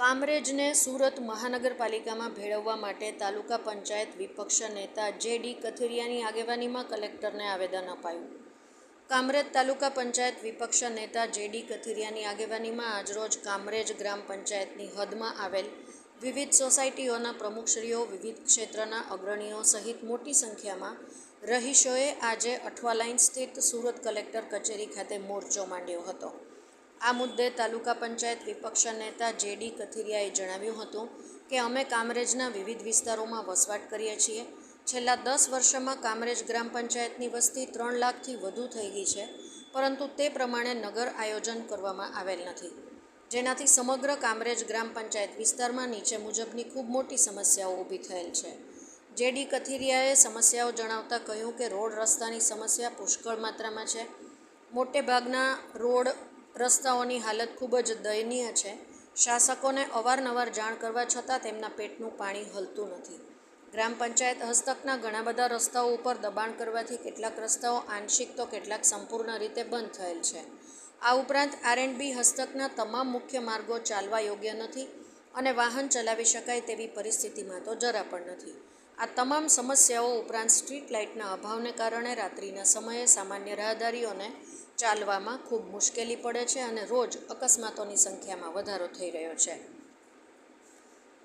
કામરેજને સુરત મહાનગરપાલિકામાં ભેળવવા માટે તાલુકા પંચાયત વિપક્ષ નેતા જે ડી કથિરિયાની આગેવાનીમાં કલેક્ટરને આવેદન અપાયું. કામરેજ તાલુકા પંચાયત વિપક્ષ નેતા જે ડી કથિરિયાની આગેવાનીમાં આજરોજ કામરેજ ગ્રામ પંચાયતની હદમાં આવેલ વિવિધ સોસાયટીઓના પ્રમુખશ્રીઓ, વિવિધ ક્ષેત્રના અગ્રણીઓ સહિત મોટી સંખ્યામાં રહીશોએ આજે અઠવા લાઇન સ્થિત સુરત કલેક્ટર કચેરી ખાતે મોરચો માંડ્યો હતો. આ મુદ્દે તાલુકા પંચાયત વિપક્ષ નેતા જે ડી કથિરિયાએ જણાવ્યું હતું કે અમે કામરેજના વિવિધ વિસ્તારોમાં વસવાટ કરીએ છીએ. છેલ્લા દસ વર્ષમાં કામરેજ ગ્રામ પંચાયતની વસ્તી ત્રણ લાખથી વધુ થઈ ગઈ છે, પરંતુ તે પ્રમાણે નગર આયોજન કરવામાં આવેલ નથી. જેનાથી સમગ્ર કામરેજ ગ્રામ પંચાયત વિસ્તારમાં નીચે મુજબની ખૂબ મોટી સમસ્યાઓ ઊભી થયેલ છે. જે ડી કથિરિયાએ સમસ્યાઓ જણાવતા કહ્યું કે રોડ રસ્તાની સમસ્યા પુષ્કળ માત્રામાં છે. મોટે ભાગના રોડ રસ્તાઓની હાલત ખૂબ જ દયનીય છે. શાસકોને અવારનવાર જાણ કરવા છતાં તેમના પેટનું પાણી હલતું નથી. ગ્રામ પંચાયત હસ્તકના ઘણા બધા રસ્તાઓ ઉપર દબાણ કરવાથી કેટલાક રસ્તાઓ આંશિક તો કેટલાક સંપૂર્ણ રીતે બંધ થયેલ છે. આ ઉપરાંત આર એન્ડ બી હસ્તકના તમામ મુખ્ય માર્ગો ચાલવા યોગ્ય નથી અને વાહન ચલાવી શકાય તેવી પરિસ્થિતિમાં તો જરા પણ નથી. આ તમામ સમસ્યાઓ ઉપરાંત સ્ટ્રીટ લાઇટના અભાવને કારણે રાત્રિના સમયે સામાન્ય રાહદારીઓને ચાલવામાં ખૂબ મુશ્કેલી પડે છે અને રોજ અકસ્માતોની સંખ્યામાં વધારો થઈ રહ્યો છે.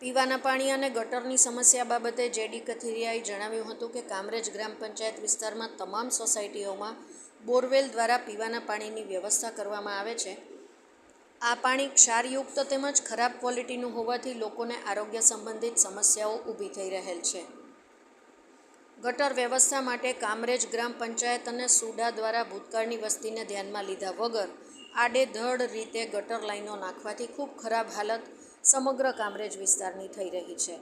પીવાના પાણી અને ગટરની સમસ્યા બાબતે જેડી કથિરિયાએ જણાવ્યું હતું કે કામરેજ ગ્રામ પંચાયત વિસ્તારમાં તમામ સોસાયટીઓમાં બોરવેલ દ્વારા પીવાના પાણીની વ્યવસ્થા કરવામાં આવે છે. આ પાણી ક્ષારયુક્ત તેમજ ખરાબ ક્વોલિટીનું હોવાથી લોકોને આરોગ્ય સંબંધિત સમસ્યાઓ ઊભી થઈ રહેલ છે. ગટર વ્યવસ્થા માટે કામરેજ ગ્રામ પંચાયત અને સુડા દ્વારા ભૂતકાળની વસ્તીને ધ્યાનમાં લીધા વગર આડેધડ રીતે ગટર લાઈનો નાખવાથી ખૂબ ખરાબ હાલત સમગ્ર કામરેજ વિસ્તારની થઈ રહી છે.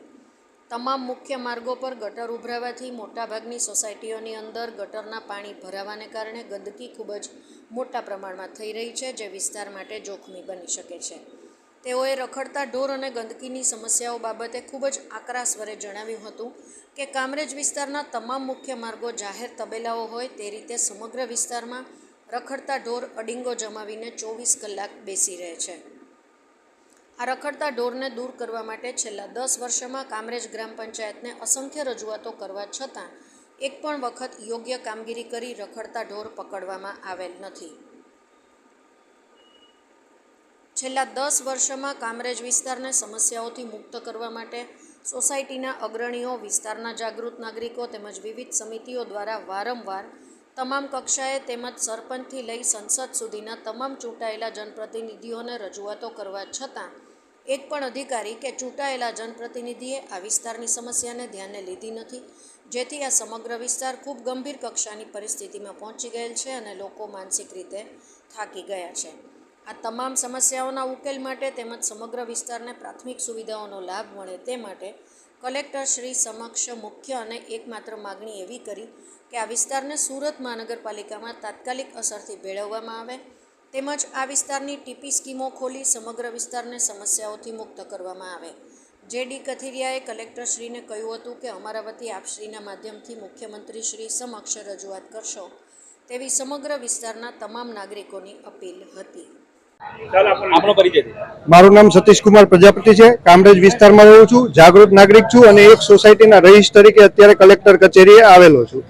તમામ મુખ્ય માર્ગો પર ગટર ઉભરાવાથી મોટાભાગની સોસાયટીઓની અંદર ગટરના પાણી ભરાવાને કારણે ગંદકી ખૂબ જ મોટા પ્રમાણમાં થઈ રહી છે, જે વિસ્તાર માટે જોખમી બની શકે છે. તેઓએ રખડતા ઢોર અને ગંદકીની સમસ્યાઓ બાબતે ખૂબ જ આકરા સ્વરે જણાવ્યું હતું કે કામરેજ વિસ્તારના તમામ મુખ્ય માર્ગો જાહેર તબેલાઓ હોય તે રીતે સમગ્ર વિસ્તારમાં રખડતા ઢોર અડિંગો જમાવીને ચોવીસ કલાક બેસી રહે છે. આ રખડતા ઢોરને દૂર કરવા માટે છેલ્લા દસ વર્ષમાં કામરેજ ગ્રામ પંચાયતને અસંખ્ય રજૂઆતો કરવા છતાં એક પણ વખત યોગ્ય કામગીરી કરી રખડતા ઢોર પકડવામાં આવેલ નથી. છેલ્લા દસ વર્ષમાં કામરેજ વિસ્તારને સમસ્યાઓથી મુક્ત કરવા માટે સોસાયટીના અગ્રણીઓ, વિસ્તારના જાગૃત નાગરિકો તેમજ વિવિધ સમિતિઓ દ્વારા વારંવાર તમામ કક્ષાએ તેમજ સરપંચથી લઈ સંસદ સુધીના તમામ ચૂંટાયેલા જનપ્રતિનિધિઓને રજૂઆતો કરવા છતાં એક પણ અધિકારી કે ચૂંટાયેલા જનપ્રતિનિધિએ આ વિસ્તારની સમસ્યાને ધ્યાને લીધી નથી, જેથી આ સમગ્ર વિસ્તાર ખૂબ ગંભીર કક્ષાની પરિસ્થિતિમાં પહોંચી ગયેલ છે અને લોકો માનસિક રીતે થાકી ગયા છે. આ તમામ સમસ્યાઓના ઉકેલ માટે તેમજ સમગ્ર વિસ્તારને પ્રાથમિક સુવિધાઓનો લાભ મળે તે માટે કલેક્ટર શ્રી સમક્ષ મુખ્ય અને એકમાત્ર માગણી એવી કરી કે આ વિસ્તારને સુરત મહાનગરપાલિકામાં તાત્કાલિક અસરથી ભેળવવામાં આવે તેમજ આ વિસ્તારની ટીપી સ્કીમો ખોલી સમગ્ર વિસ્તારને સમસ્યાઓથી મુક્ત કરવામાં આવે જે ડી કથિરિયાએ કલેક્ટરશ્રીને કહ્યું હતું કે, અમારા વતી આપશ્રીના માધ્યમથી મુખ્યમંત્રી શ્રી સમક્ષ રજૂઆત કરશો તેવી સમગ્ર વિસ્તારના તમામ નાગરિકોની અપીલ હતી. મારું નામ સતીશ કુમાર પ્રજાપતિ છે. કામરેજ વિસ્તારમાં રહું છું. જાગૃત નાગરિક છું અને એક સોસાયટીના રહીશ તરીકે અત્યારે કલેક્ટર કચેરીએ આવેલો છું.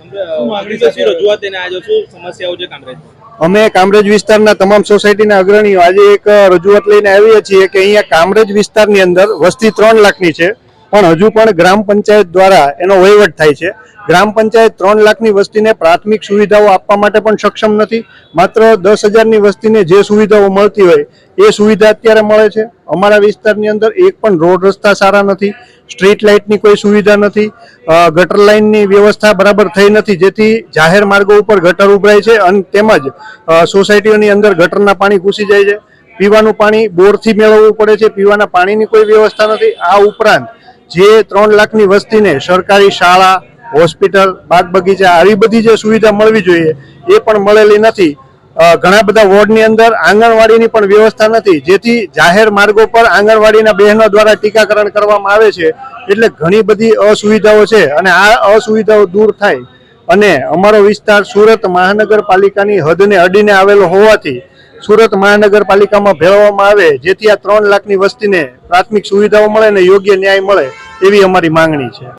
અમે કામરેજ વિસ્તારના તમામ સોસાયટીના અગ્રણીઓ આજે એક રજૂઆત લઈને આવીએ છીએ કે અહીંયા કામરેજ વિસ્તારની અંદર વસ્તી ત્રણ લાખની છે. પણ હજુ પણ ગ્રામ પંચાયત દ્વારા એનો વહીવટ થાય છે. ગ્રામ પંચાયત ત્રણ લાખની વસ્તીને પ્રાથમિક સુવિધાઓ આપવા માટે પણ સક્ષમ નથી. માત્ર દસ હજારની વસ્તીને જે સુવિધાઓ મળતી હોય એ સુવિધા અત્યારે મળે છે. અમારા વિસ્તારની અંદર એક પણ રોડ રસ્તા સારા નથી. સ્ટ્રીટ લાઇટની કોઈ સુવિધા નથી. ગટર લાઇનની વ્યવસ્થા બરાબર થઈ નથી. જેથી જાહેર માર્ગો ઉપર ગટર ઉભરાય છે અને તેમજ સોસાયટીઓની અંદર ગટરના પાણી ઘૂસી જાય છે. પીવાનું પાણી બોરથી મેળવવું પડે છે. પીવાના પાણીની કોઈ વ્યવસ્થા નથી. આ ઉપરાંત જે ત્રણ લાખની વસ્તીને સરકારી શાળા, હોસ્પિટલ બાગ બગીચા આવી બધી જે સુવિધા મળવી જોઈએ, એ પણ મળેલી નથી. ઘણા બધા વોર્ડની અંદર આંગણવાડીની પણ વ્યવસ્થા નથી. જેથી જાહેર માર્ગો પર આંગણવાડીના બહેનો દ્વારા ટીકાકરણ કરવામાં આવે છે, એટલે ઘણી બધી અસુવિધાઓ છે અને આ અસુવિધાઓ દૂર થાય. અને અમારો વિસ્તાર સુરત મહાનગરપાલિકાની હદને અડીને આવેલો હોવાથી સુરત મહાનગરપાલિકામાં ભેળવવામાં આવે, જેથી આ ત્રણ લાખની વસ્તીને પ્રાથમિક સુવિધાઓ મળે અને યોગ્ય ન્યાય મળે, એવી અમારી માંગણી છે.